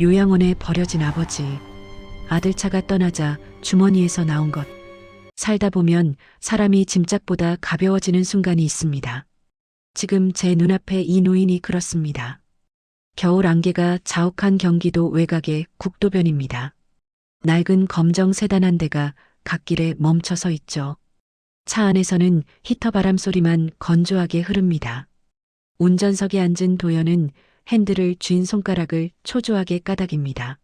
요양원에 버려진 아버지. 아들 차가 떠나자 주머니에서 나온 것. 살다 보면 사람이 짐짝보다 가벼워지는 순간이 있습니다. 지금 제 눈앞에 이 노인이 그렇습니다. 겨울 안개가 자욱한 경기도 외곽의 국도변입니다. 낡은 검정 세단 한 대가 갓길에 멈춰서 있죠. 차 안에서는 히터 바람 소리만 건조하게 흐릅니다. 운전석에 앉은 도연은 핸들을 쥔 손가락을 초조하게 까닥입니다.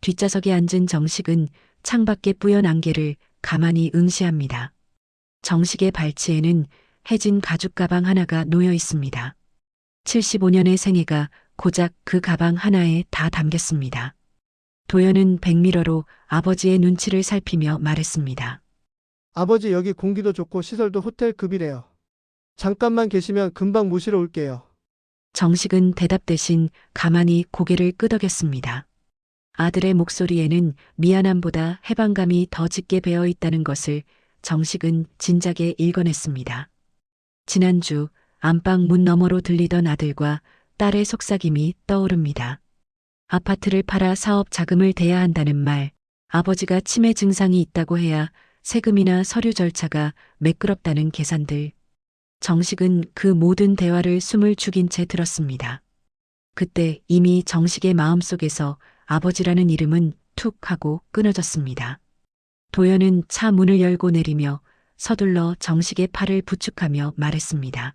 뒷좌석에 앉은 정식은 창밖에 뿌연 안개를 가만히 응시합니다. 정식의 발치에는 해진 가죽 가방 하나가 놓여 있습니다. 75년의 생애가 고작 그 가방 하나에 다 담겼습니다. 도연은 백미러로 아버지의 눈치를 살피며 말했습니다. 아버지 여기 공기도 좋고 시설도 호텔급이래요. 잠깐만 계시면 금방 모시러 올게요. 정식은 대답 대신 가만히 고개를 끄덕였습니다. 아들의 목소리에는 미안함보다 해방감이 더 짙게 배어 있다는 것을 정식은 진작에 읽어냈습니다. 지난주 안방 문 너머로 들리던 아들과 딸의 속삭임이 떠오릅니다. 아파트를 팔아 사업 자금을 대야 한다는 말, 아버지가 치매 증상이 있다고 해야 세금이나 서류 절차가 매끄럽다는 계산들. 정식은 그 모든 대화를 숨을 죽인 채 들었습니다. 그때 이미 정식의 마음속에서 아버지라는 이름은 툭 하고 끊어졌습니다. 도연은 차 문을 열고 내리며 서둘러 정식의 팔을 부축하며 말했습니다.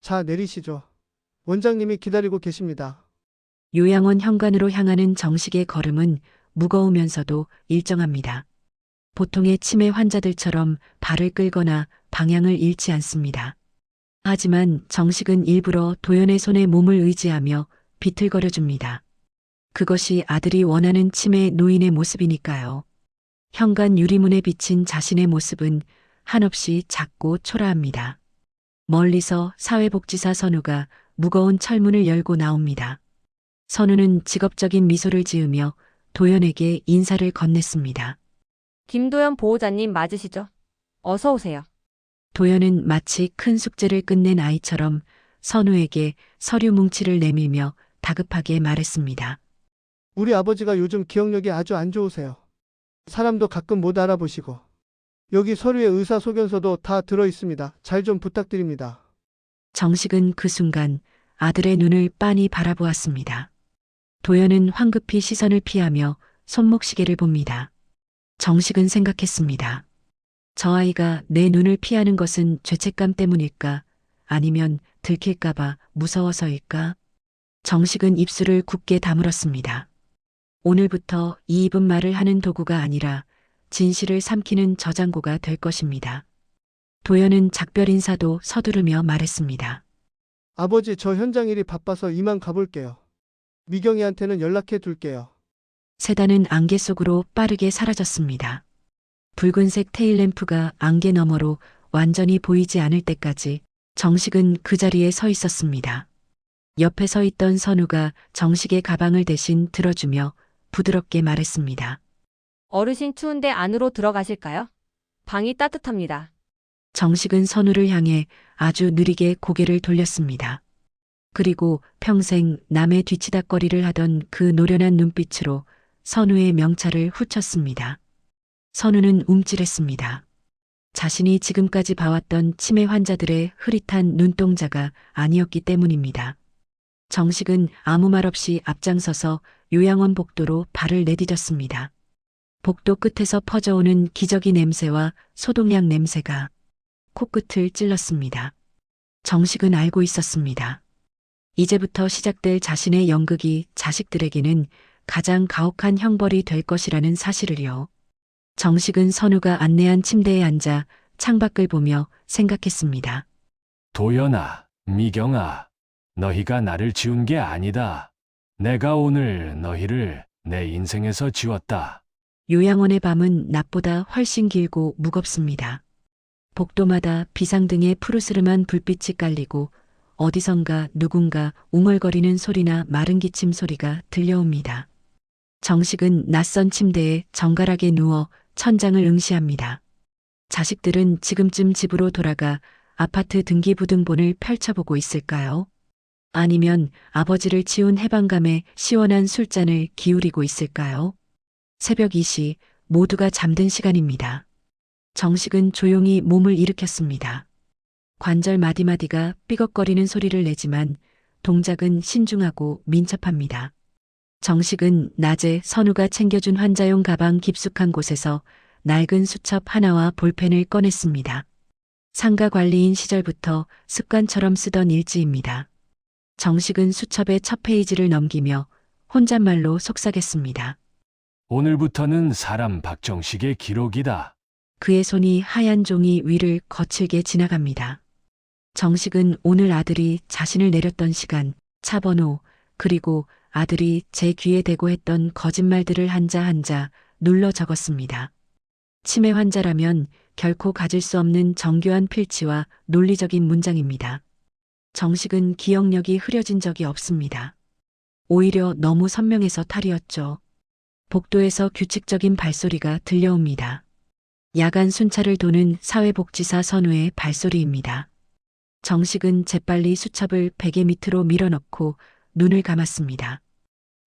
자, 내리시죠. 원장님이 기다리고 계십니다. 요양원 현관으로 향하는 정식의 걸음은 무거우면서도 일정합니다. 보통의 치매 환자들처럼 발을 끌거나 방향을 잃지 않습니다. 하지만 정식은 일부러 도연의 손에 몸을 의지하며 비틀거려 줍니다. 그것이 아들이 원하는 치매 노인의 모습이니까요. 현관 유리문에 비친 자신의 모습은 한없이 작고 초라합니다. 멀리서 사회복지사 선우가 무거운 철문을 열고 나옵니다. 선우는 직업적인 미소를 지으며 도연에게 인사를 건넸습니다. 김도연 보호자님 맞으시죠? 어서 오세요. 도연은 마치 큰 숙제를 끝낸 아이처럼 선우에게 서류 뭉치를 내밀며 다급하게 말했습니다. 우리 아버지가 요즘 기억력이 아주 안 좋으세요. 사람도 가끔 못 알아보시고. 여기 서류에 의사소견서도 다 들어 있습니다. 잘 좀 부탁드립니다. 정식은 그 순간 아들의 눈을 빤히 바라보았습니다. 도연은 황급히 시선을 피하며 손목시계를 봅니다. 정식은 생각했습니다. 저 아이가 내 눈을 피하는 것은 죄책감 때문일까? 아니면 들킬까봐 무서워서일까? 정식은 입술을 굳게 다물었습니다. 오늘부터 이 입은 말을 하는 도구가 아니라 진실을 삼키는 저장고가 될 것입니다. 도연은 작별 인사도 서두르며 말했습니다. 아버지, 저 현장 일이 바빠서 이만 가볼게요. 미경이한테는 연락해 둘게요. 세단은 안개 속으로 빠르게 사라졌습니다. 붉은색 테일램프가 안개 너머로 완전히 보이지 않을 때까지 정식은 그 자리에 서 있었습니다. 옆에 서 있던 선우가 정식의 가방을 대신 들어주며 부드럽게 말했습니다. 어르신 추운데 안으로 들어가실까요? 방이 따뜻합니다. 정식은 선우를 향해 아주 느리게 고개를 돌렸습니다. 그리고 평생 남의 뒤치다거리를 하던 그 노련한 눈빛으로 선우의 명찰을 훑었습니다. 선우는 움찔했습니다. 자신이 지금까지 봐왔던 치매 환자들의 흐릿한 눈동자가 아니었기 때문입니다. 정식은 아무 말 없이 앞장서서 요양원 복도로 발을 내디뎠습니다. 복도 끝에서 퍼져오는 기저귀 냄새와 소독약 냄새가 코끝을 찔렀습니다. 정식은 알고 있었습니다. 이제부터 시작될 자신의 연극이 자식들에게는 가장 가혹한 형벌이 될 것이라는 사실을요. 정식은 선우가 안내한 침대에 앉아 창밖을 보며 생각했습니다. 도연아, 미경아, 너희가 나를 지운 게 아니다. 내가 오늘 너희를 내 인생에서 지웠다. 요양원의 밤은 낮보다 훨씬 길고 무겁습니다. 복도마다 비상등에 푸르스름한 불빛이 깔리고 어디선가 누군가 웅얼거리는 소리나 마른 기침 소리가 들려옵니다. 정식은 낯선 침대에 정갈하게 누워 천장을 응시합니다. 자식들은 지금쯤 집으로 돌아가 아파트 등기부등본을 펼쳐보고 있을까요? 아니면 아버지를 치운 해방감에 시원한 술잔을 기울이고 있을까요? 새벽 2시 모두가 잠든 시간입니다. 정식은 조용히 몸을 일으켰습니다. 관절 마디마디가 삐걱거리는 소리를 내지만 동작은 신중하고 민첩합니다. 정식은 낮에 선우가 챙겨준 환자용 가방 깊숙한 곳에서 낡은 수첩 하나와 볼펜을 꺼냈습니다. 상가 관리인 시절부터 습관처럼 쓰던 일지입니다. 정식은 수첩의 첫 페이지를 넘기며 혼잣말로 속삭였습니다. 오늘부터는 사람 박정식의 기록이다. 그의 손이 하얀 종이 위를 거칠게 지나갑니다. 정식은 오늘 아들이 자신을 내렸던 시간, 차 번호, 그리고 아들이 제 귀에 대고 했던 거짓말들을 한자 한자 눌러 적었습니다. 치매 환자라면 결코 가질 수 없는 정교한 필치와 논리적인 문장입니다. 정식은 기억력이 흐려진 적이 없습니다. 오히려 너무 선명해서 탈이었죠. 복도에서 규칙적인 발소리가 들려옵니다. 야간 순찰을 도는 사회복지사 선우의 발소리입니다. 정식은 재빨리 수첩을 베개 밑으로 밀어넣고 눈을 감았습니다.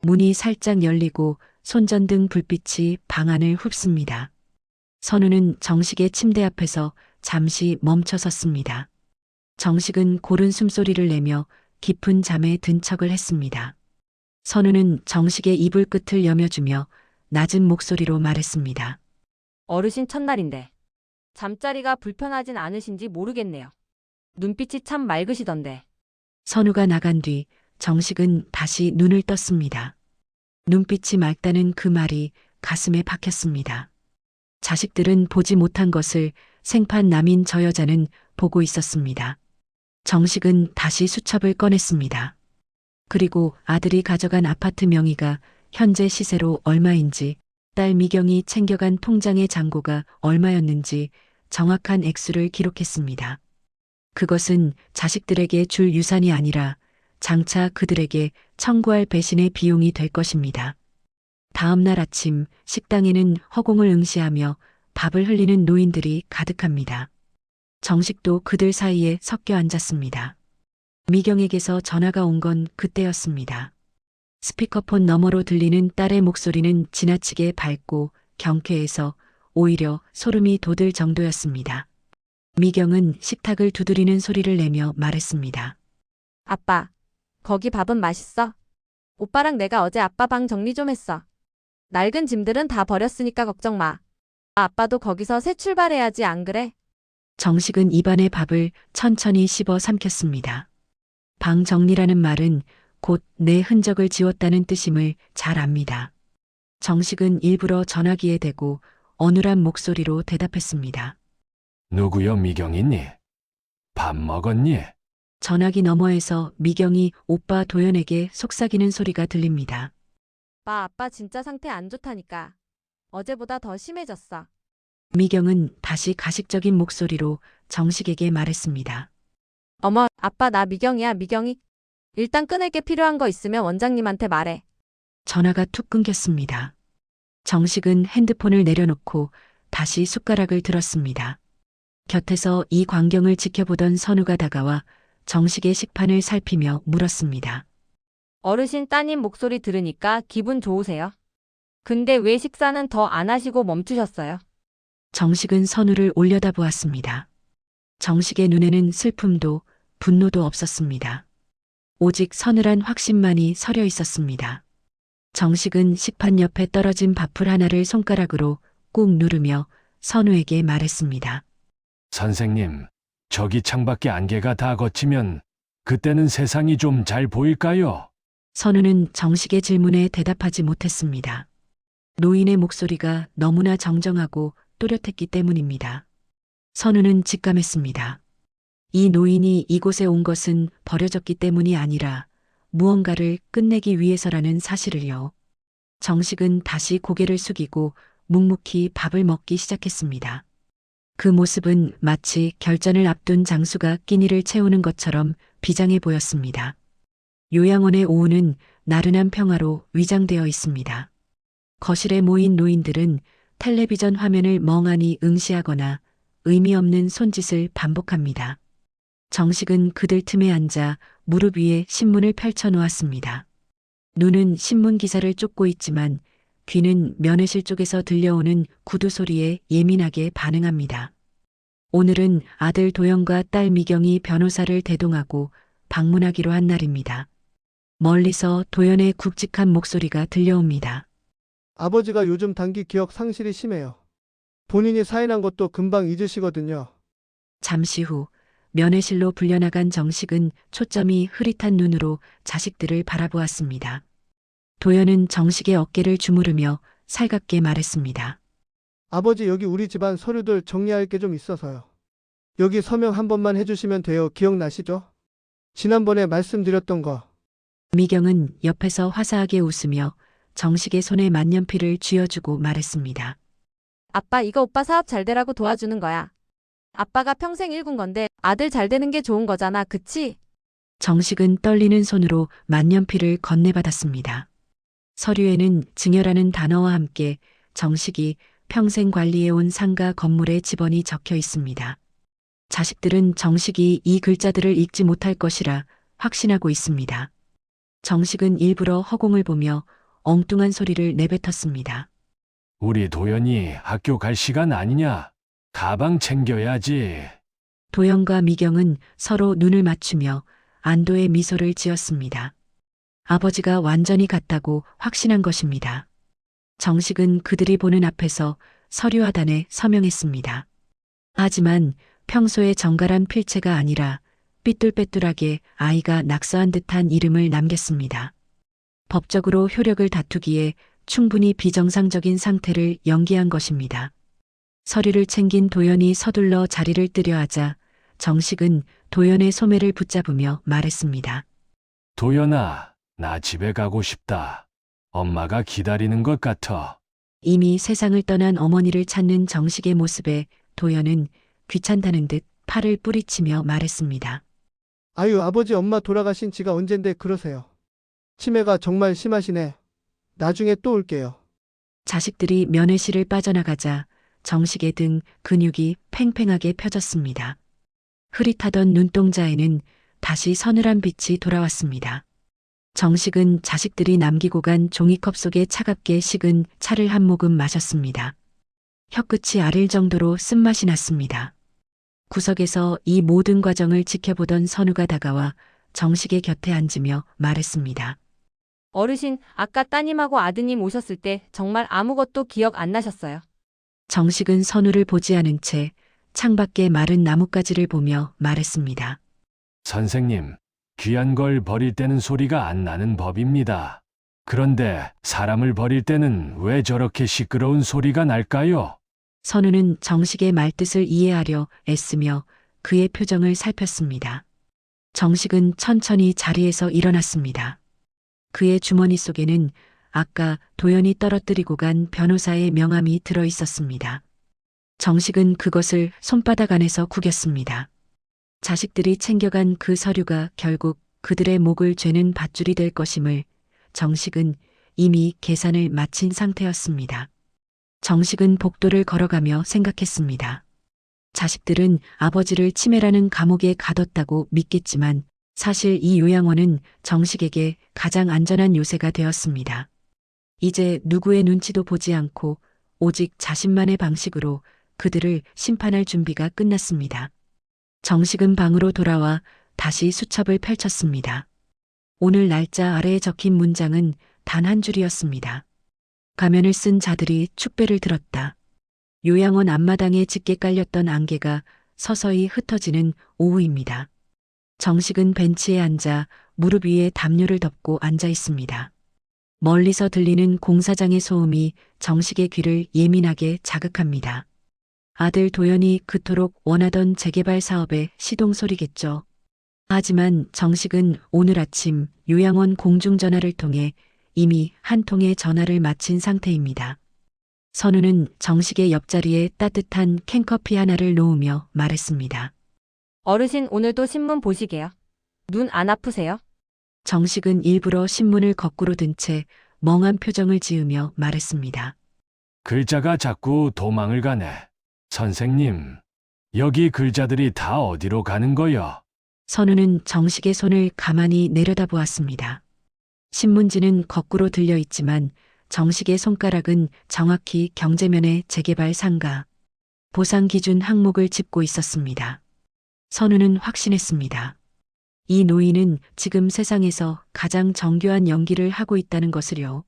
문이 살짝 열리고 손전등 불빛이 방 안을 흡습니다. 선우는 정식의 침대 앞에서 잠시 멈춰 섰습니다. 정식은 고른 숨소리를 내며 깊은 잠에 든 척을 했습니다. 선우는 정식의 이불 끝을 여며주며 낮은 목소리로 말했습니다. 어르신 첫날인데. 잠자리가 불편하진 않으신지 모르겠네요. 눈빛이 참 맑으시던데. 선우가 나간 뒤 정식은 다시 눈을 떴습니다. 눈빛이 맑다는 그 말이 가슴에 박혔습니다. 자식들은 보지 못한 것을 생판 남인 저 여자는 보고 있었습니다. 정식은 다시 수첩을 꺼냈습니다. 그리고 아들이 가져간 아파트 명의가 현재 시세로 얼마인지, 딸 미경이 챙겨간 통장의 잔고가 얼마였는지 정확한 액수를 기록했습니다. 그것은 자식들에게 줄 유산이 아니라 장차 그들에게 청구할 배신의 비용이 될 것입니다. 다음 날 아침 식당에는 허공을 응시하며 밥을 흘리는 노인들이 가득합니다. 정식도 그들 사이에 섞여 앉았습니다. 미경에게서 전화가 온 건 그때였습니다. 스피커폰 너머로 들리는 딸의 목소리는 지나치게 밝고 경쾌해서 오히려 소름이 돋을 정도였습니다. 미경은 식탁을 두드리는 소리를 내며 말했습니다. 아빠, 거기 밥은 맛있어? 오빠랑 내가 어제 아빠 방 정리 좀 했어. 낡은 짐들은 다 버렸으니까 걱정 마. 아빠도 거기서 새 출발해야지 안 그래? 정식은 입안의 밥을 천천히 씹어 삼켰습니다. 방 정리라는 말은 곧 내 흔적을 지웠다는 뜻임을 잘 압니다. 정식은 일부러 전화기에 대고 어눌한 목소리로 대답했습니다. 누구여 미경이니? 밥 먹었니? 전화기 너머에서 미경이 오빠 도연에게 속삭이는 소리가 들립니다. 마 아빠 진짜 상태 안 좋다니까. 어제보다 더 심해졌어. 미경은 다시 가식적인 목소리로 정식에게 말했습니다. 어머, 아빠 나 미경이야 미경이. 일단 끊을 게 필요한 거 있으면 원장님한테 말해. 전화가 툭 끊겼습니다. 정식은 핸드폰을 내려놓고 다시 숟가락을 들었습니다. 곁에서 이 광경을 지켜보던 선우가 다가와 정식의 식판을 살피며 물었습니다. 어르신 따님 목소리 들으니까 기분 좋으세요? 근데 왜 식사는 더 안 하시고 멈추셨어요? 정식은 선우를 올려다보았습니다. 정식의 눈에는 슬픔도 분노도 없었습니다. 오직 서늘한 확신만이 서려 있었습니다. 정식은 식판 옆에 떨어진 밥풀 하나를 손가락으로 꾹 누르며 선우에게 말했습니다. 선생님, 저기 창밖에 안개가 다 걷히면 그때는 세상이 좀 잘 보일까요? 선우는 정식의 질문에 대답하지 못했습니다. 노인의 목소리가 너무나 정정하고 또렷했기 때문입니다. 선우는 직감했습니다. 이 노인이 이곳에 온 것은 버려졌기 때문이 아니라 무언가를 끝내기 위해서라는 사실을요. 정식은 다시 고개를 숙이고 묵묵히 밥을 먹기 시작했습니다. 그 모습은 마치 결전을 앞둔 장수가 끼니를 채우는 것처럼 비장해 보였습니다. 요양원의 오후는 나른한 평화로 위장되어 있습니다. 거실에 모인 노인들은 텔레비전 화면을 멍하니 응시하거나 의미 없는 손짓을 반복합니다. 정식은 그들 틈에 앉아 무릎 위에 신문을 펼쳐 놓았습니다. 눈은 신문 기사를 쫓고 있지만 귀는 면회실 쪽에서 들려오는 구두 소리에 예민하게 반응합니다. 오늘은 아들 도영과 딸 미경이 변호사를 대동하고 방문하기로 한 날입니다. 멀리서 도연의 굵직한 목소리가 들려옵니다. 아버지가 요즘 단기 기억 상실이 심해요. 본인이 사인한 것도 금방 잊으시거든요. 잠시 후 면회실로 불려나간 정식은 초점이 흐릿한 눈으로 자식들을 바라보았습니다. 도연은 정식의 어깨를 주무르며 살갑게 말했습니다. 아버지 여기 우리 집안 서류들 정리할 게 좀 있어서요. 여기 서명 한 번만 해주시면 돼요. 기억나시죠? 지난번에 말씀드렸던 거. 미경은 옆에서 화사하게 웃으며 정식의 손에 만년필을 쥐어주고 말했습니다. 아빠 이거 오빠 사업 잘 되라고 도와주는 거야. 아빠가 평생 일군 건데 아들 잘 되는 게 좋은 거잖아. 그치? 정식은 떨리는 손으로 만년필을 건네받았습니다. 서류에는 증여라는 단어와 함께 정식이 평생 관리해온 상가 건물의 집원이 적혀 있습니다. 자식들은 정식이 이 글자들을 읽지 못할 것이라 확신하고 있습니다. 정식은 일부러 허공을 보며 엉뚱한 소리를 내뱉었습니다. 우리 도연이 학교 갈 시간 아니냐? 가방 챙겨야지. 도영과 미경은 서로 눈을 맞추며 안도의 미소를 지었습니다. 아버지가 완전히 같다고 확신한 것입니다. 정식은 그들이 보는 앞에서 서류 하단에 서명했습니다. 하지만 평소의 정갈한 필체가 아니라 삐뚤빼뚤하게 아이가 낙서한 듯한 이름을 남겼습니다. 법적으로 효력을 다투기에 충분히 비정상적인 상태를 연기한 것입니다. 서류를 챙긴 도연이 서둘러 자리를 뜨려 하자 정식은 도연의 소매를 붙잡으며 말했습니다. 도연아, 나 집에 가고 싶다. 엄마가 기다리는 것 같아. 이미 세상을 떠난 어머니를 찾는 정식의 모습에 도연은 귀찮다는 듯 팔을 뿌리치며 말했습니다. 아유, 아버지 엄마 돌아가신 지가 언젠데 그러세요. 치매가 정말 심하시네. 나중에 또 올게요. 자식들이 면회실을 빠져나가자 정식의 등 근육이 팽팽하게 펴졌습니다. 흐릿하던 눈동자에는 다시 서늘한 빛이 돌아왔습니다. 정식은 자식들이 남기고 간 종이컵 속에 차갑게 식은 차를 한 모금 마셨습니다. 혀끝이 아릴 정도로 쓴맛이 났습니다. 구석에서 이 모든 과정을 지켜보던 선우가 다가와 정식의 곁에 앉으며 말했습니다. 어르신, 아까 따님하고 아드님 오셨을 때 정말 아무것도 기억 안 나셨어요. 정식은 선우를 보지 않은 채 창밖의 마른 나뭇가지를 보며 말했습니다. 선생님, 귀한 걸 버릴 때는 소리가 안 나는 법입니다. 그런데 사람을 버릴 때는 왜 저렇게 시끄러운 소리가 날까요? 선우는 정식의 말뜻을 이해하려 애쓰며 그의 표정을 살폈습니다. 정식은 천천히 자리에서 일어났습니다. 그의 주머니 속에는 아까 도연이 떨어뜨리고 간 변호사의 명함이 들어 있었습니다. 정식은 그것을 손바닥 안에서 구겼습니다. 자식들이 챙겨간 그 서류가 결국 그들의 목을 죄는 밧줄이 될 것임을 정식은 이미 계산을 마친 상태였습니다. 정식은 복도를 걸어가며 생각했습니다. 자식들은 아버지를 치매라는 감옥에 가뒀다고 믿겠지만 사실 이 요양원은 정식에게 가장 안전한 요새가 되었습니다. 이제 누구의 눈치도 보지 않고 오직 자신만의 방식으로 그들을 심판할 준비가 끝났습니다. 정식은 방으로 돌아와 다시 수첩을 펼쳤습니다. 오늘 날짜 아래에 적힌 문장은 단 한 줄이었습니다. 가면을 쓴 자들이 축배를 들었다. 요양원 앞마당에 짙게 깔렸던 안개가 서서히 흩어지는 오후입니다. 정식은 벤치에 앉아 무릎 위에 담요를 덮고 앉아 있습니다. 멀리서 들리는 공사장의 소음이 정식의 귀를 예민하게 자극합니다. 아들 도연이 그토록 원하던 재개발 사업의 시동 소리겠죠. 하지만 정식은 오늘 아침 요양원 공중전화를 통해 이미 한 통의 전화를 마친 상태입니다. 선우는 정식의 옆자리에 따뜻한 캔커피 하나를 놓으며 말했습니다. 어르신 오늘도 신문 보시게요. 눈 안 아프세요? 정식은 일부러 신문을 거꾸로 든 채 멍한 표정을 지으며 말했습니다. 글자가 자꾸 도망을 가네. 선생님, 여기 글자들이 다 어디로 가는 거요? 선우는 정식의 손을 가만히 내려다보았습니다. 신문지는 거꾸로 들려 있지만 정식의 손가락은 정확히 경제면의 재개발 상가, 보상 기준 항목을 짚고 있었습니다. 선우는 확신했습니다. 이 노인은 지금 세상에서 가장 정교한 연기를 하고 있다는 것을요.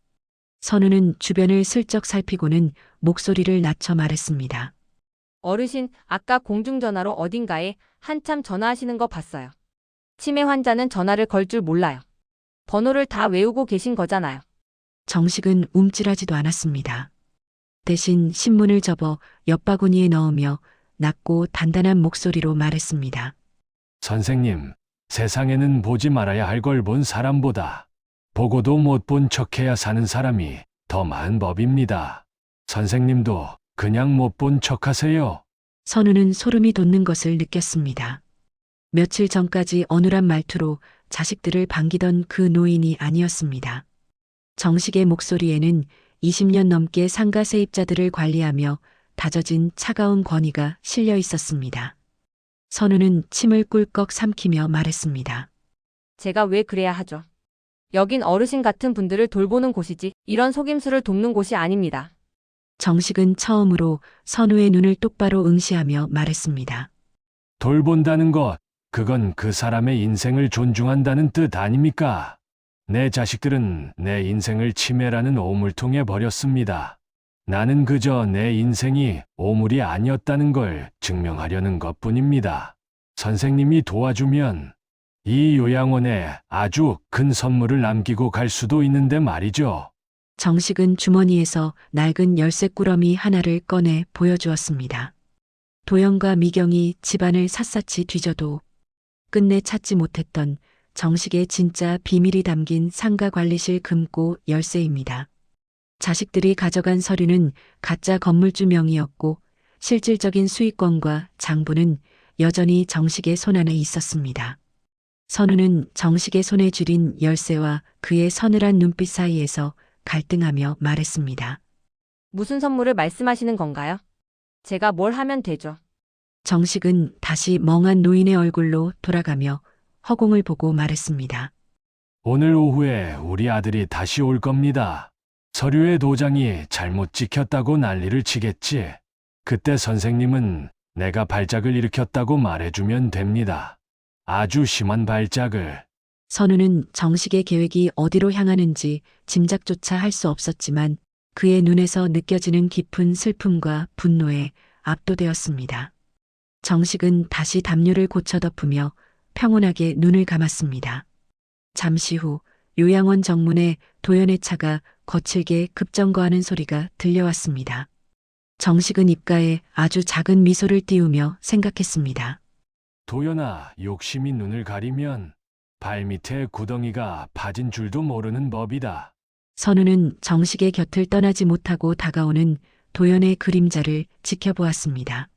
선우는 주변을 슬쩍 살피고는 목소리를 낮춰 말했습니다. 어르신, 아까 공중전화로 어딘가에 한참 전화하시는 거 봤어요. 치매 환자는 전화를 걸 줄 몰라요. 번호를 다 외우고 계신 거잖아요. 정식은 움찔하지도 않았습니다. 대신 신문을 접어 옆바구니에 넣으며 낮고 단단한 목소리로 말했습니다. 선생님, 세상에는 보지 말아야 할 걸 본 사람보다 보고도 못 본 척해야 사는 사람이 더 많은 법입니다. 선생님도 그냥 못 본 척하세요. 선우는 소름이 돋는 것을 느꼈습니다. 며칠 전까지 어눌한 말투로 자식들을 반기던 그 노인이 아니었습니다. 정식의 목소리에는 20년 넘게 상가 세입자들을 관리하며 다져진 차가운 권위가 실려 있었습니다. 선우는 침을 꿀꺽 삼키며 말했습니다. 제가 왜 그래야 하죠? 여긴 어르신 같은 분들을 돌보는 곳이지 이런 속임수를 돕는 곳이 아닙니다. 정식은 처음으로 선우의 눈을 똑바로 응시하며 말했습니다. 돌본다는 것, 그건 그 사람의 인생을 존중한다는 뜻 아닙니까? 내 자식들은 내 인생을 치매라는 오물통에 버렸습니다. 나는 그저 내 인생이 오물이 아니었다는 걸 증명하려는 것 뿐입니다. 선생님이 도와주면 이 요양원에 아주 큰 선물을 남기고 갈 수도 있는데 말이죠. 정식은 주머니에서 낡은 열쇠 꾸러미 하나를 꺼내 보여주었습니다. 도영과 미경이 집안을 샅샅이 뒤져도 끝내 찾지 못했던 정식의 진짜 비밀이 담긴 상가 관리실 금고 열쇠입니다. 자식들이 가져간 서류는 가짜 건물주 명이었고 실질적인 수익권과 장부는 여전히 정식의 손안에 있었습니다. 선우는 정식의 손에 쥐린 열쇠와 그의 서늘한 눈빛 사이에서 갈등하며 말했습니다. 무슨 선물을 말씀하시는 건가요? 제가 뭘 하면 되죠? 정식은 다시 멍한 노인의 얼굴로 돌아가며 허공을 보고 말했습니다. 오늘 오후에 우리 아들이 다시 올 겁니다. 서류의 도장이 잘못 찍혔다고 난리를 치겠지. 그때 선생님은 내가 발작을 일으켰다고 말해주면 됩니다. 아주 심한 발작을. 선우는 정식의 계획이 어디로 향하는지 짐작조차 할 수 없었지만 그의 눈에서 느껴지는 깊은 슬픔과 분노에 압도되었습니다. 정식은 다시 담요를 고쳐 덮으며 평온하게 눈을 감았습니다. 잠시 후 요양원 정문에 도연의 차가 거칠게 급정거하는 소리가 들려왔습니다. 정식은 입가에 아주 작은 미소를 띄우며 생각했습니다. 도연아, 욕심이 눈을 가리면 발밑에 구덩이가 파진 줄도 모르는 법이다. 선우는 정식의 곁을 떠나지 못하고 다가오는 도연의 그림자를 지켜보았습니다.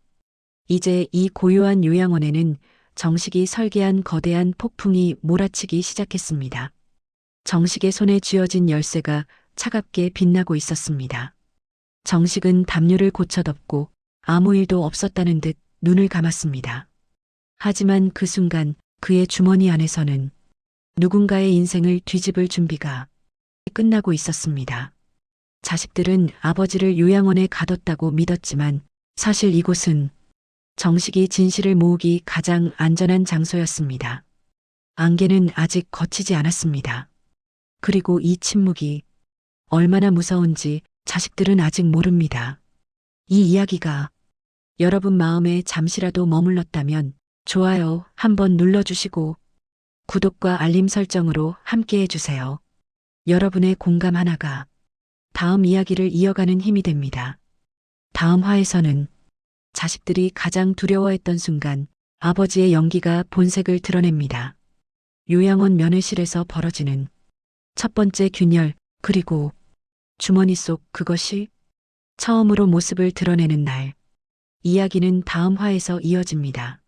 이제 이 고요한 요양원에는 정식이 설계한 거대한 폭풍이 몰아치기 시작했습니다. 정식의 손에 쥐어진 열쇠가 차갑게 빛나고 있었습니다. 정식은 담요를 고쳐덮고 아무 일도 없었다는 듯 눈을 감았습니다. 하지만 그 순간 그의 주머니 안에서는 누군가의 인생을 뒤집을 준비가 끝나고 있었습니다. 자식들은 아버지를 요양원에 가뒀다고 믿었지만 사실 이곳은 정식이 진실을 모으기 가장 안전한 장소였습니다. 안개는 아직 거치지 않았습니다. 그리고 이 침묵이 얼마나 무서운지 자식들은 아직 모릅니다. 이 이야기가 여러분 마음에 잠시라도 머물렀다면 좋아요 한번 눌러주시고 구독과 알림 설정으로 함께 해주세요. 여러분의 공감 하나가 다음 이야기를 이어가는 힘이 됩니다. 다음 화에서는 자식들이 가장 두려워했던 순간 아버지의 연기가 본색을 드러냅니다. 요양원 면회실에서 벌어지는 첫 번째 균열, 그리고 주머니 속 그것이 처음으로 모습을 드러내는 날. 이야기는 다음 화에서 이어집니다.